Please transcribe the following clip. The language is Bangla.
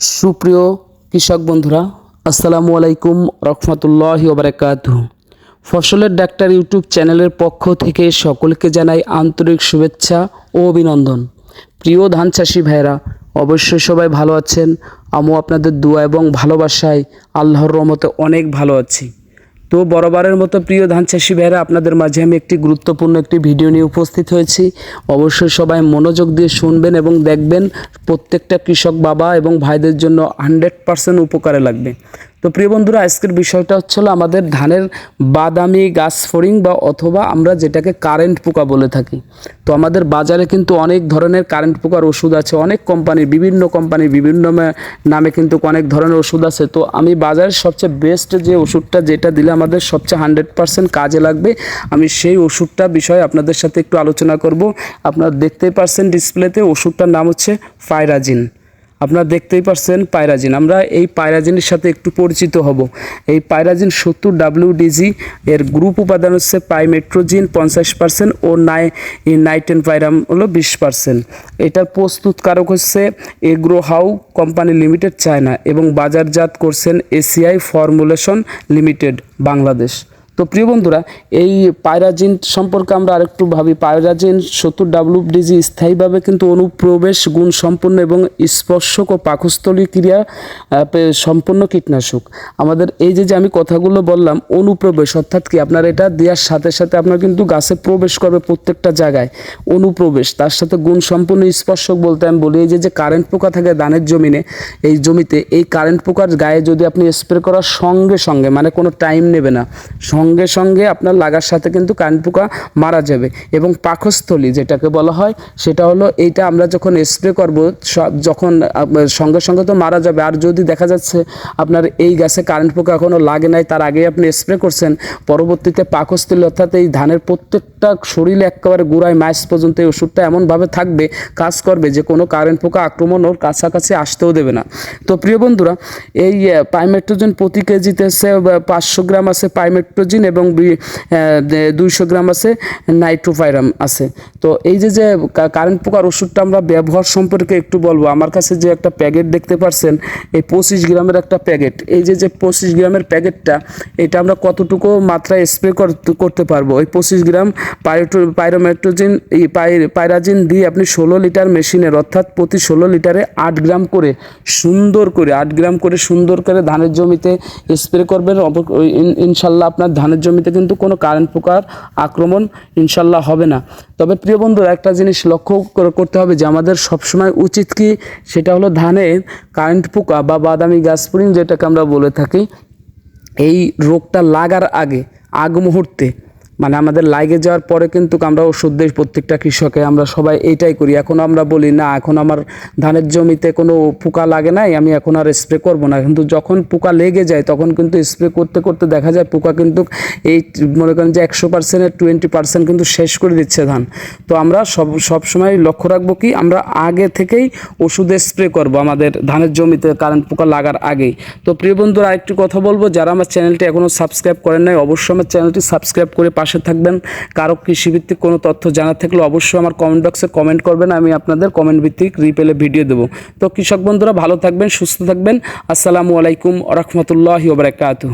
সুপ্রিয় কৃষক বন্ধুরা, আসসালামু আলাইকুম রহমতুল্লাহ ওবরাকাত। ফসলের ডাক্তার ইউটিউব চ্যানেলের পক্ষ থেকে সকলকে জানাই আন্তরিক শুভেচ্ছা ও অভিনন্দন। প্রিয় ধান চাষি ভাইরা অবশ্যই সবাই ভালো আছেন। আমিও আপনাদের দোয়া এবং ভালোবাসায় আল্লাহর রহমতে অনেক ভালো আছি। তো বরাবরের মতো প্রিয় ধান চাষি ভাইরা আপনাদের মাঝে আমি একটি গুরুত্বপূর্ণ একটি ভিডিও নিয়ে উপস্থিত হয়েছি। অবশ্যই সবাই মনোযোগ দিয়ে শুনবেন এবং দেখবেন প্রত্যেকটা কৃষক বাবা এবং ভাইদের জন্য হান্ড্রেড পার্সেন্ট উপকারে লাগবে। তো প্রিয় বন্ধুরা, আজকের বিষয়টা হচ্ছে হলো আমাদের ধানের বাদামি গাছ ফড়িং বা অথবা আমরা যেটাকে কারেন্ট পোকা বলে থাকি। তো আমাদের বাজারে কিন্তু অনেক ধরনের কারেন্ট পোকার ওষুধ আছে। অনেক কোম্পানির বিভিন্ন কোম্পানির বিভিন্ন নামে কিন্তু অনেক ধরনের ওষুধ আছে। তো আমি বাজারের সবচেয়ে বেস্ট যে ওষুধটা, যেটা দিলে আমাদের সবচেয়ে হান্ড্রেড পার্সেন্ট কাজে লাগবে, আমি সেই ওষুধটা বিষয়ে আপনাদের সাথে একটু আলোচনা করব। আপনারা দেখতেই পারছেন ডিসপ্লেতে ওষুধটার নাম হচ্ছে ফাইরাজিন। আপনারা দেখতেই পারছেন পায়রাজিন। আমরা এই পায়রাজিনের সাথে একটু পরিচিত হব। এই পায়রাজিন সত্তর ডাব্লিউডিজি এর গ্রুপ উপাদান হচ্ছে পাইমেট্রোজিন, পঞ্চাশ পার্সেন্ট ও নাই নাইটেন পাইরাম হলো বিশ পার্সেন্ট এটার প্রস্তুতকারক হচ্ছে agro how company limited China এবং বাজারজাত করছেন এসিআই ফর্মুলেশন লিমিটেড, বাংলাদেশ। তো প্রিয় বন্ধুরা, এই পায়রাজিন সম্পর্কে আমরা আরেকটু ভাবি। পায়রাজিন সত্তর ডাব্লিউডিজি স্থায়ীভাবে কিন্তু অনুপ্রবেশ গুণ সম্পন্ন এবং স্পর্শক ও পাকস্থলী ক্রিয়া সম্পন্ন কীটনাশক। আমাদের এই যে যে আমি কথাগুলো বললাম, অনুপ্রবেশ, অর্থাৎ কি আপনার এটা দেওয়ার সাথে সাথে আপনার কিন্তু গাছে প্রবেশ করবে প্রত্যেকটা জায়গায়। অনুপ্রবেশ, তার সাথে গুণ সম্পন্ন স্পর্শক বলতে আমি বলি, এই যে যে কারেন্ট পোকা থাকে ধানের জমিনে, এই জমিতে, এই কারেন্ট পোকার গায়ে যদি আপনি স্প্রে করার সঙ্গে সঙ্গে মানে কোনো টাইম নেবে না সঙ্গে সঙ্গে আপনার লাগার সাথে কিন্তু কারেন্ট পোকা মারা যাবে। এবং পাকস্থলী যেটাকে বলা হয়, সেটা হলো এইটা আমরা যখন স্প্রে করব যখন সঙ্গে সঙ্গে তো মারা যাবে। আর যদি দেখা যাচ্ছে আপনার এই গাছে কারেন্ট পোকা এখনও লাগে নাই, তার আগেই আপনি স্প্রে করছেন, পরবর্তীতে পাকস্থলী অর্থাৎ এই ধানের প্রত্যেকটা শরীরে একেবারে গুড়ায় মাইস পর্যন্ত এই ওষুধটা এমনভাবে থাকবে, কাজ করবে যে কোনো কারেন্ট পোকা আক্রমণ ওর কাছাকাছি আসতেও দেবে না। তো প্রিয় বন্ধুরা, এই পাইমেট্রোজেন প্রতি কেজিতে আছে পাঁচশো গ্রাম আছে পাইমেট্রোজিন। এবং দুইশো গ্রাম আছে নাইট্রোফাইরাম আছে। তো এই যে যে কারেন্ট পোকার ওষুধটা আমরা ব্যবহার সম্পর্কে একটু বলব। আমার কাছে যে একটা প্যাকেট দেখতে পারছেন, এই পঁচিশ গ্রামের একটা প্যাকেট। এই যে যে পঁচিশ গ্রামের প্যাকেটটা, এটা আমরা কতটুকু মাত্রায় স্প্রে করতে পারব? ওই পঁচিশ গ্রাম পাইরোটো, পাইরোমেট্রোজিন পাইরাজিন দিয়ে আপনি ষোলো লিটার মেশিনের, অর্থাৎ প্রতি ষোলো লিটারে আট গ্রাম করে সুন্দর করে, আট গ্রাম করে সুন্দর করে ধানের জমিতে স্প্রে করবেন। ইনশাল্লাহ আপনার ধানের জমিতে কিন্তু কোনো কারেন্ট পোকার আক্রমণ ইনশাল্লাহ হবে না। তবে প্রিয় বন্ধুরা, একটা জিনিস লক্ষ্য করে- করতে হবে যে, আমাদের সবসময় উচিত কি? সেটা হলো ধানের কারেন্ট পোকা বা বাদামি গাছ স্প্রিং যেটাকে আমরা বলে থাকি, এই রোগটা লাগার আগে, আগ মুহূর্তে মানে আমাদের লাগে যাওয়ার পরে কিন্তু আমরা ওষুধ দিই প্রত্যেকটা কৃষকে, আমরা সবাই এইটাই করি। এখন আমরা বলি, না, এখন আমার ধানের জমিতে কোনো পোকা লাগে নাই, আমি এখন আর স্প্রে করব না। কিন্তু যখন পোকা লেগে যায়, তখন কিন্তু স্প্রে করতে করতে দেখা যায় পোকা কিন্তু এই মনে করেন যে একশো পার্সেন্টের টোয়েন্টি পার্সেন্ট কিন্তু শেষ করে দিচ্ছে ধান। তো আমরা সব সব সময় লক্ষ্য রাখব কি, আমরা আগে থেকেই ওষুধ স্প্রে করব আমাদের ধানের জমিতে কারেন্ট পোকা লাগার আগেই। তো প্রিয় বন্ধুরা, আরেকটি কথা বলব, যারা আমার চ্যানেলটি এখনও সাবস্ক্রাইব করেন নাই, অবশ্যই আমার চ্যানেলটি সাবস্ক্রাইব করে পাশে থাকবেন। কারও কৃষিভিত্তিক কোনো তথ্য জানার থাকলে অবশ্যই আমার কমেন্ট বক্সে কমেন্ট করবেন, আমি আপনাদের কমেন্ট ভিত্তিক রিপেলে ভিডিও দেবো। তো কৃষক বন্ধুরা ভালো থাকবেন, সুস্থ থাকবেন। আসসালামু আলাইকুম রহমতুল্লাহ ওবরাকাতুহ